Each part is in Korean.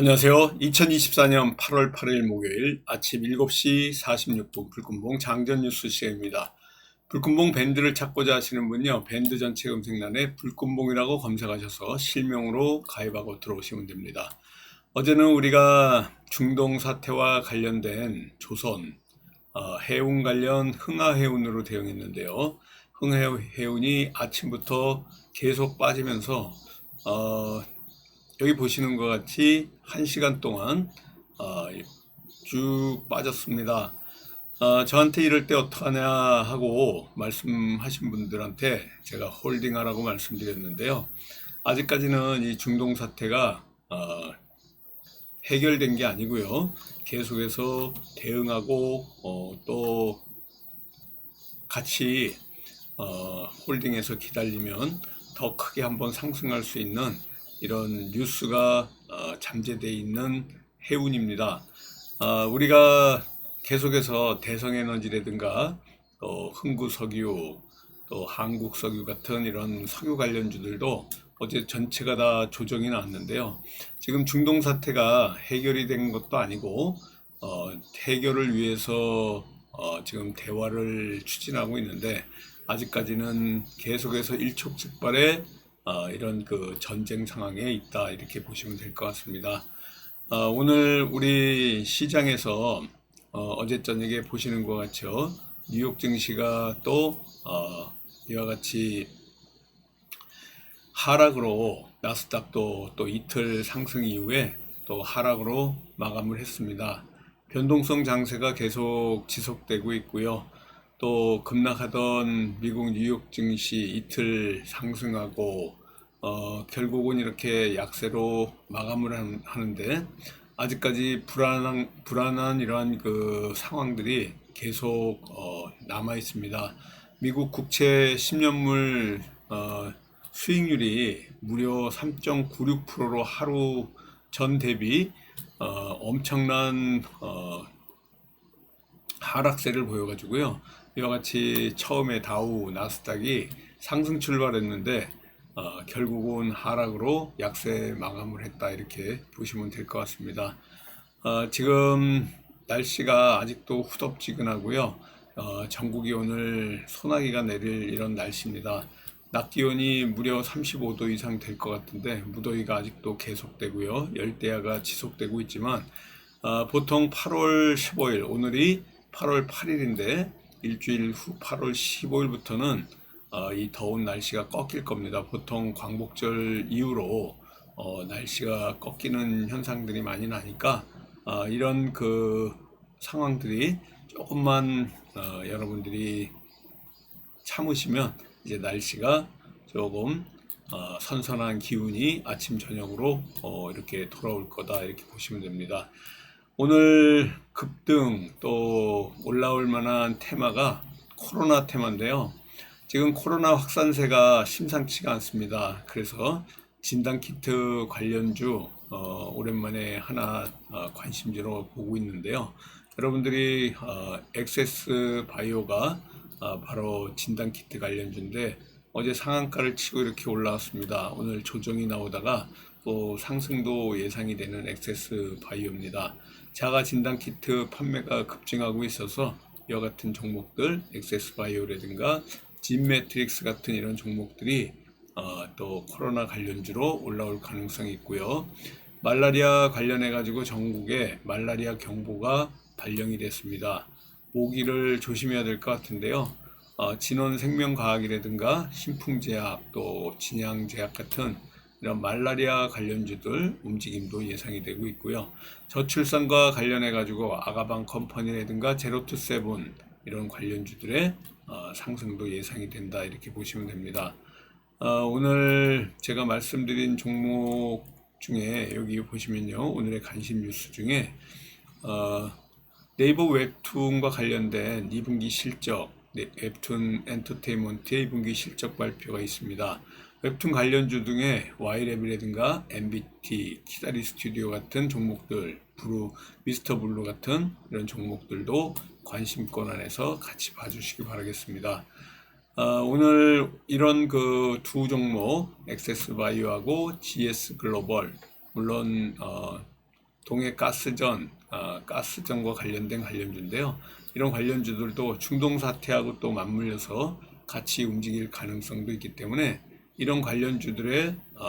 안녕하세요. 2024년 8월 8일 목요일 아침 7시 46분 불금봉 장전 뉴스 시간입니다. 불금봉 밴드를 찾고자 하시는 분요. 밴드 전체 검색란에 불금봉이라고 검색하셔서 실명으로 가입하고 들어오시면 됩니다. 어제는 우리가 중동 사태와 관련된 조선 어, 해운 관련 흥하해운으로 대응했는데요. 흥하해운이 아침부터 계속 빠지면서 어, 여기 보시는 것 같이 1시간 동안 어, 쭉 빠졌습니다. 어, 저한테 이럴 때 어떡하냐 하고 말씀하신 분들한테 제가 홀딩하라고 말씀드렸는데요. 아직까지는 이 중동 사태가 어, 해결된 게 아니고요. 계속해서 대응하고 어, 또 같이 어, 홀딩해서 기다리면 더 크게 한번 상승할 수 있는 이런 뉴스가 어, 잠재되어 있는 해운입니다. 어, 우리가 계속해서 대성에너지라든가 또 흥구석유 또 한국석유 같은 이런 석유 관련주들도 어제 전체가 다 조정이 나왔는데요. 지금 중동 사태가 해결이 된 것도 아니고 어, 해결을 위해서 어, 지금 대화를 추진하고 있는데 아직까지는 계속해서 일촉즉발의 어, 이런 그 전쟁 상황에 있다 이렇게 보시면 될 것 같습니다. 어, 오늘 우리 시장에서 어, 제 저녁에 보시는 것 같죠. 뉴욕 증시가 또 어, 이와 같이 하락으로 나스닥도 또 이틀 상승 이후에 또 하락으로 마감을 했습니다. 변동성 장세가 계속 지속되고 있고요. 또 급락하던 미국 뉴욕 증시 이틀 상승하고 어, 결국은 이렇게 약세로 마감을 하는데 아직까지 불안한 불안한 이러한 그 상황들이 계속 어, 남아 있습니다. 미국 국채 10년물 어, 수익률이 무려 3.96%로 하루 전 대비 어, 엄청난 어, 하락세를 보여가지고요. 이와 같이 처음에 다우 나스닥이 상승 출발했는데 어, 결국은 하락으로 약세 마감을 했다 이렇게 보시면 될 것 같습니다. 어, 지금 날씨가 아직도 후덥지근하고요. 어, 전국이 오늘 소나기가 내릴 이런 날씨입니다. 낮 기온이 무려 35도 이상 될 것 같은데 무더위가 아직도 계속되고요. 열대야가 지속되고 있지만 어, 보통 8월 15일 오늘이 8월 8일인데 일주일 후 8월 15일부터는 어, 이 더운 날씨가 꺾일 겁니다. 보통 광복절 이후로 어, 날씨가 꺾이는 현상들이 많이 나니까 어, 이런 그 상황들이 조금만 어, 여러분들이 참으시면 이제 날씨가 조금 어, 선선한 기운이 아침 저녁으로 어, 이렇게 돌아올 거다 이렇게 보시면 됩니다. 오늘 급등 또 올라올 만한 테마가 코로나 테마인데요. 지금 코로나 확산세가 심상치가 않습니다. 그래서 진단키트 관련주 어, 오랜만에 하나 어, 관심주로 보고 있는데요. 여러분들이 어, 엑세스 바이오가 어, 바로 진단키트 관련주인데 어제 상한가를 치고 이렇게 올라왔습니다. 오늘 조정이 나오다가 또 상승도 예상이 되는 엑세스 바이오입니다. 자가 진단키트 판매가 급증하고 있어서 이와 같은 종목들 엑세스 바이오라든가 진 매트릭스 같은 이런 종목들이 어, 또 코로나 관련주로 올라올 가능성이 있고요. 말라리아 관련해 가지고 전국에 말라리아 경보가 발령이 됐습니다. 모기를 조심해야 될 것 같은데요. 어, 진원생명과학이라든가 신풍제약 또 진양제약 같은 이런 말라리아 관련주들 움직임도 예상이 되고 있고요. 저출산과 관련해 가지고 아가방 컴퍼니라든가 제로투 세븐 이런 관련주들의 어, 상승도 예상이 된다 이렇게 보시면 됩니다. 어, 오늘 제가 말씀드린 종목 중에 여기 보시면요 오늘의 관심 뉴스 중에 어, 네이버 웹툰과 관련된 2분기 실적 네, 웹툰 엔터테인먼트의 2분기 실적 발표가 있습니다. 웹툰 관련주 중에 와이랩이라든가 MBT, 키다리 스튜디오 같은 종목들, 브루, 미스터 블루 같은 이런 종목들도 관심권 안에서 같이 봐주시기 바라겠습니다. 어, 오늘 이런 그 두 종목, 엑세스 바이오하고 GS 글로벌, 물론 어, 동해 가스전, 아, 가스전과 관련된 관련주인데요. 이런 관련주들도 중동 사태하고 또 맞물려서 같이 움직일 가능성도 있기 때문에 이런 관련주들의 어,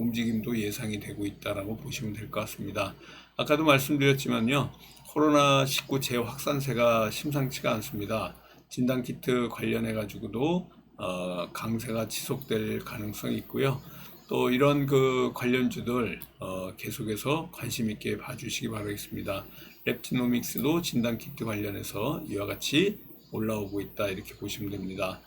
움직임도 예상이 되고 있다라고 보시면 될 것 같습니다. 아까도 말씀드렸지만요, 코로나19 재확산세가 심상치가 않습니다. 진단키트 관련해 가지고도 어, 강세가 지속될 가능성이 있고요. 또 이런 그 관련주들 어, 계속해서 관심 있게 봐주시기 바라겠습니다. 랩티노믹스도 진단키트 관련해서 이와 같이 올라오고 있다 이렇게 보시면 됩니다.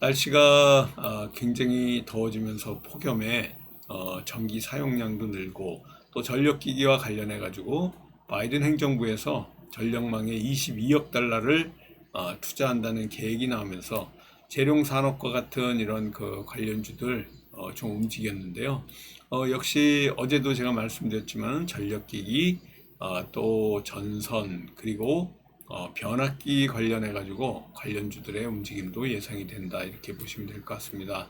날씨가 어, 굉장히 더워지면서 폭염에 어, 전기 사용량도 늘고 또 전력기기와 관련해 가지고 바이든 행정부에서 전력망에 22억 달러를 어, 투자한다는 계획이 나오면서 재룡 산업과 같은 이런 그 관련주들 어, 좀 움직였는데요. 어, 역시 어제도 제가 말씀드렸지만 전력기기 어, 또 전선 그리고 어, 변압기 관련해 가지고 관련주들의 움직임도 예상이 된다 이렇게 보시면 될 것 같습니다.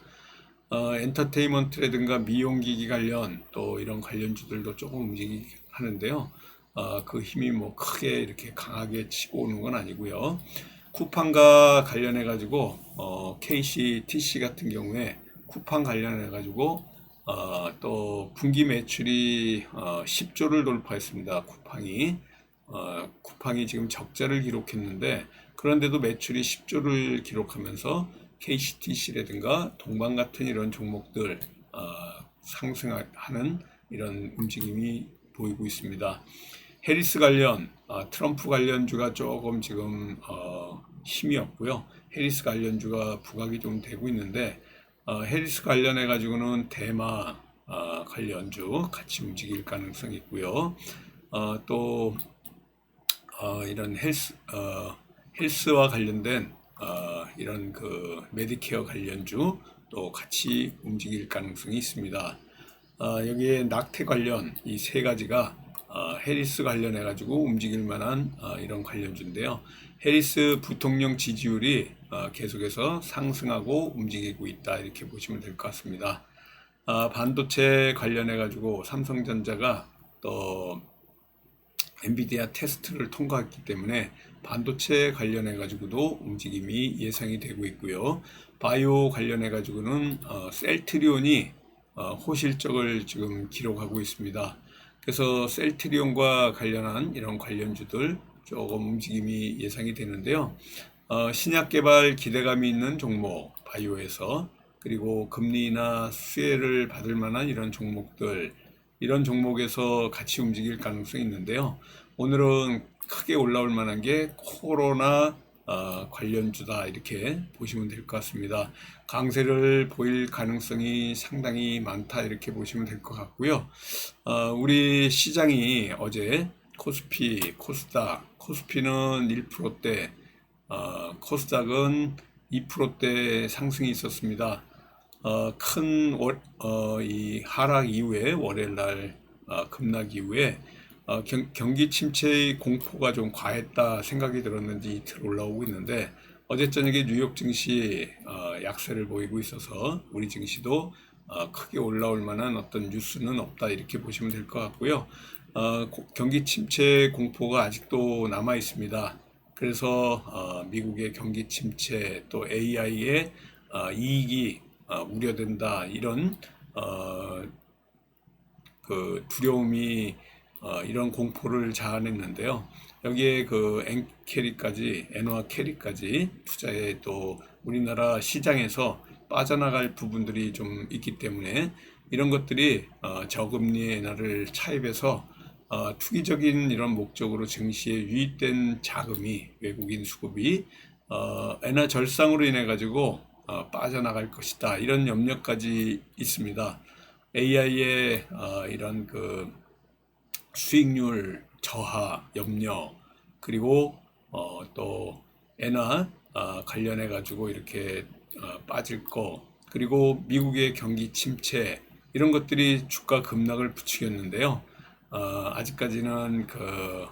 어, 엔터테인먼트라든가 미용기기 관련 또 이런 관련주들도 조금 움직이 하는데요. 어, 그 힘이 뭐 크게 이렇게 강하게 치고 오는 건 아니고요. 쿠팡과 관련해 가지고 어, KC, TC 같은 경우에 쿠팡 관련해 가지고 어, 또 분기 매출이 어, 10조를 돌파했습니다. 쿠팡이 어, 쿠팡이 지금 적자를 기록했는데 그런데도 매출이 10조를 기록하면서 KCTC라든가 동방 같은 이런 종목들 어, 상승하는 이런 움직임이 보이고 있습니다. 해리스 관련 어, 트럼프 관련주가 조금 지금 어, 힘이 없고요. 해리스 관련주가 부각이 좀 되고 있는데 어, 해리스 관련해 가지고는 대마 어, 관련주 같이 움직일 가능성이 있고요. 어, 또 어, 이런 헬스 어, 헬스와 관련된 어, 이런 그 메디케어 관련주 또 같이 움직일 가능성이 있습니다. 어, 여기에 낙태 관련 이 세 가지가 어, 해리스 관련해 가지고 움직일 만한 어, 이런 관련주인데요. 해리스 부통령 지지율이 어, 계속해서 상승하고 움직이고 있다 이렇게 보시면 될 것 같습니다. 아, 반도체 관련해 가지고 삼성전자가 또 엔비디아 테스트를 통과했기 때문에 반도체 관련해 가지고도 움직임이 예상이 되고 있고요. 바이오 관련해 가지고는 어, 셀트리온이 어, 호실적을 지금 기록하고 있습니다. 그래서 셀트리온과 관련한 이런 관련주들 조금 움직임이 예상이 되는데요. 어, 신약 개발 기대감이 있는 종목 바이오에서 그리고 금리나 수혜를 받을 만한 이런 종목들 이런 종목에서 같이 움직일 가능성이 있는데요. 오늘은 크게 올라올 만한 게 코로나 어, 관련주다 이렇게 보시면 될 것 같습니다. 강세를 보일 가능성이 상당히 많다 이렇게 보시면 될 것 같고요. 어, 우리 시장이 어제 코스피, 코스닥, 코스피는 1%대, 어, 코스닥은 2%대 상승이 있었습니다. 어, 큰 월, 어, 이 하락 이후에 월요일 날 어, 급락 이후에 어, 경, 경기 침체의 공포가 좀 과했다 생각이 들었는지 이틀 올라오고 있는데 어제 저녁에 뉴욕 증시 어, 약세를 보이고 있어서 우리 증시도 어, 크게 올라올 만한 어떤 뉴스는 없다 이렇게 보시면 될 것 같고요. 어, 고, 경기 침체 공포가 아직도 남아 있습니다. 그래서 어, 미국의 경기 침체 또 AI의 어, 이익이 어, 우려된다 이런 어, 그 두려움이 어, 이런 공포를 자아냈는데요. 여기에 그 엔캐리까지 엔화 캐리까지 투자에 또 우리나라 시장에서 빠져나갈 부분들이 좀 있기 때문에 이런 것들이 어, 저금리 엔화를 차입해서 어, 투기적인 이런 목적으로 증시에 유입된 자금이 외국인 수급이 어, 엔화 절상으로 인해 가지고 어, 빠져나갈 것이다. 이런 염려까지 있습니다. AI의 어, 이런 그 수익률 저하 염려 그리고 어, 또 엔화 어, 관련해 가지고 이렇게 어, 빠질 거 그리고 미국의 경기 침체 이런 것들이 주가 급락을 부추겼는데요. 어, 아직까지는 그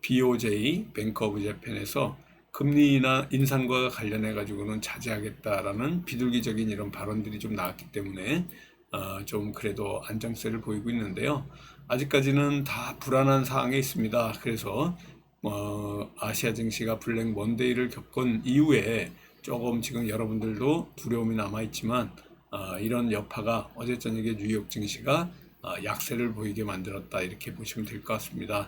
BOJ 뱅크 오브 재팬에서 금리나 인상과 관련해 가지고는 자제하겠다라는 비둘기적인 이런 발언들이 좀 나왔기 때문에 어, 좀 그래도 안정세를 보이고 있는데요. 아직까지는 다 불안한 상황에 있습니다. 그래서 어, 아시아 증시가 블랙 먼데이를 겪은 이후에 조금 지금 여러분들도 두려움이 남아 있지만 어, 이런 여파가 어제 저녁에 뉴욕 증시가 어, 약세를 보이게 만들었다 이렇게 보시면 될 것 같습니다.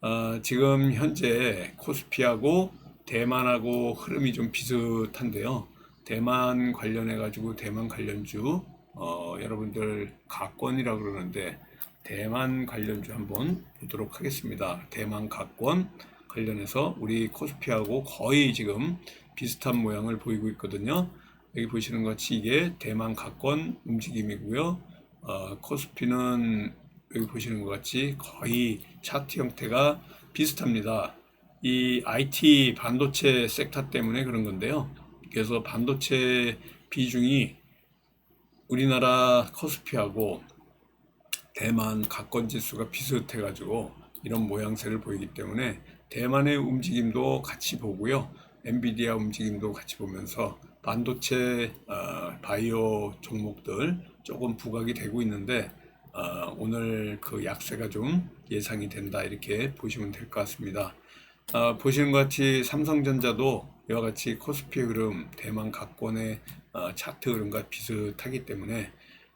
어, 지금 현재 코스피하고 대만하고 흐름이 좀 비슷한데요. 대만 관련해 가지고 대만 관련주 어, 여러분들 가권이라 그러는데 대만 관련주 한번 보도록 하겠습니다. 대만 가권 관련해서 우리 코스피하고 거의 지금 비슷한 모양을 보이고 있거든요. 여기 보시는 것 같이 이게 대만 가권 움직임이고요. 어, 코스피는 여기 보시는 것 같이 거의 차트 형태가 비슷합니다. 이 IT 반도체 섹터 때문에 그런 건데요. 그래서 반도체 비중이 우리나라 코스피하고 대만 가권 지수가 비슷해가지고 이런 모양새를 보이기 때문에 대만의 움직임도 같이 보고요. 엔비디아 움직임도 같이 보면서 반도체 어, 바이오 종목들 조금 부각이 되고 있는데 어, 오늘 그 약세가 좀 예상이 된다 이렇게 보시면 될 것 같습니다. 어, 보시는 것 같이 삼성전자도 이와 같이 코스피 흐름, 대만 가권의 어, 차트 흐름과 비슷하기 때문에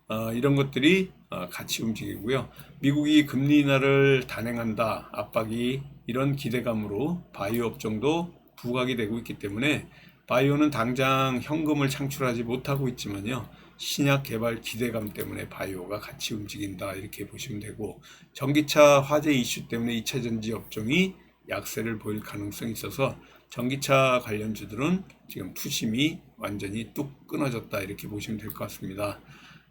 어, 이런 것들이 어, 같이 움직이고요. 미국이 금리 인하를 단행한다 압박이 이런 기대감으로 바이오 업종도 부각이 되고 있기 때문에 바이오는 당장 현금을 창출하지 못하고 있지만요. 신약 개발 기대감 때문에 바이오가 같이 움직인다 이렇게 보시면 되고 전기차 화재 이슈 때문에 2차 전지 업종이 약세를 보일 가능성이 있어서 전기차 관련주들은 지금 투심이 완전히 뚝 끊어졌다 이렇게 보시면 될 것 같습니다.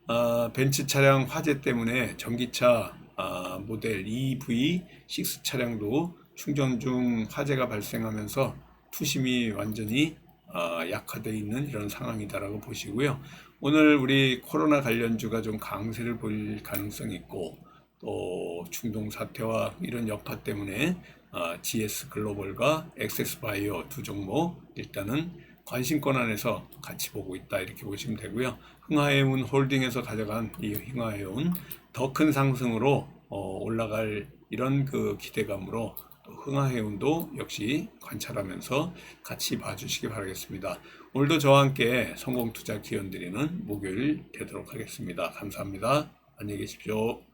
아, 벤츠 차량 화재 때문에 전기차 아, 모델 EV6 차량도 충전 중 화재가 발생하면서 투심이 완전히 아, 약화되어 있는 이런 상황이다라고 보시고요. 오늘 우리 코로나 관련주가 좀 강세를 보일 가능성이 있고 또 중동 사태와 이런 여파 때문에 아, GS 글로벌과 엑세스 바이오 두 종목 일단은 관심권 안에서 같이 보고 있다 이렇게 보시면 되고요. 흥하해운 홀딩에서 가져간 이 흥하해운 더 큰 상승으로 어, 올라갈 이런 그 기대감으로 또 흥하해운도 역시 관찰하면서 같이 봐주시기 바라겠습니다. 오늘도 저와 함께 성공 투자 기원 드리는 목요일 되도록 하겠습니다. 감사합니다. 안녕히 계십시오.